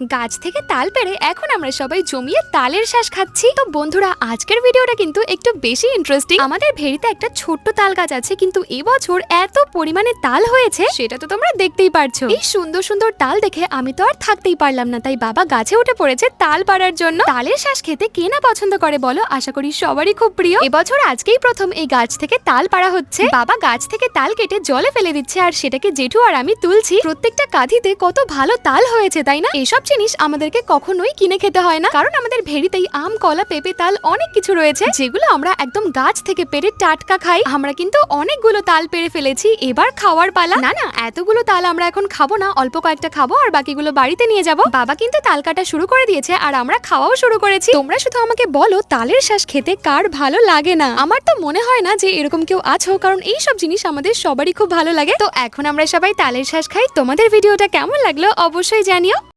গাছ থেকে তাল পেড়ে এখন আমরা সবাই জমিয়ে তালের শ্বাস খাচ্ছি। তো বন্ধুরা, আজকের ভিডিওটা কিন্তু একটু বেশি ইন্টারেস্টিং আমাদের ভেড়িতে একটা ছোট্ট তাল গাছ আছে, কিন্তু এবছর এত পরিমাণে তাল হয়েছে, সেটা তো তোমরা দেখতেই পারছ। এই সুন্দর সুন্দর তাল দেখে আমি তো আর থাকতেই পারলাম না, তাই বাবা গাছে উঠে পড়েছে তাল পাড়ার জন্য। তালের শ্বাস খেতে কে না পছন্দ করে বলো? আশা করি সবারই খুব প্রিয়। এবছর আজকেই প্রথম এই গাছ থেকে তাল পাড়া হচ্ছে। বাবা গাছ থেকে তাল কেটে জলে ফেলে দিচ্ছে, আর সেটাকে জেঠু আর আমি তুলছি। প্রত্যেকটা কাঁধিতে কত ভালো তাল হয়েছে, তাই না? এসব জিনিস আমাদেরকে কখনোই কিনে খেতে হয় না। কারণ আমাদের ভেড়িতেই আম, কলা, পেঁপে, তাল অনেক কিছু রয়েছে। যেগুলো আমরা একদম গাছ থেকে পেরে টাটকা খাই। আমরা কিন্তু অনেকগুলো তাল পেরে ফেলেছি। এবার খাওয়ার পালা। না না, এতগুলো তাল আমরা এখন খাব না। অল্প কয়েকটা খাব আর বাকিগুলো বাড়িতে নিয়ে যাব। বাবা কিন্তু তাল কাটা শুরু করে দিয়েছে আর আমরা খাওয়াও শুরু করেছি। তোমরা শুধু আমাকে বলো, তালের শ্বাস খেতে কার ভালো লাগে না? আমার তো মনে হয় না যে এরকম কেউ আছো, কারণ এই সব জিনিস আমাদের সবারই খুব ভালো লাগে। তো এখন আমরা সবাই তালের শ্বাস খাই। তোমাদের ভিডিওটা কেমন লাগল অবশ্যই জানিও।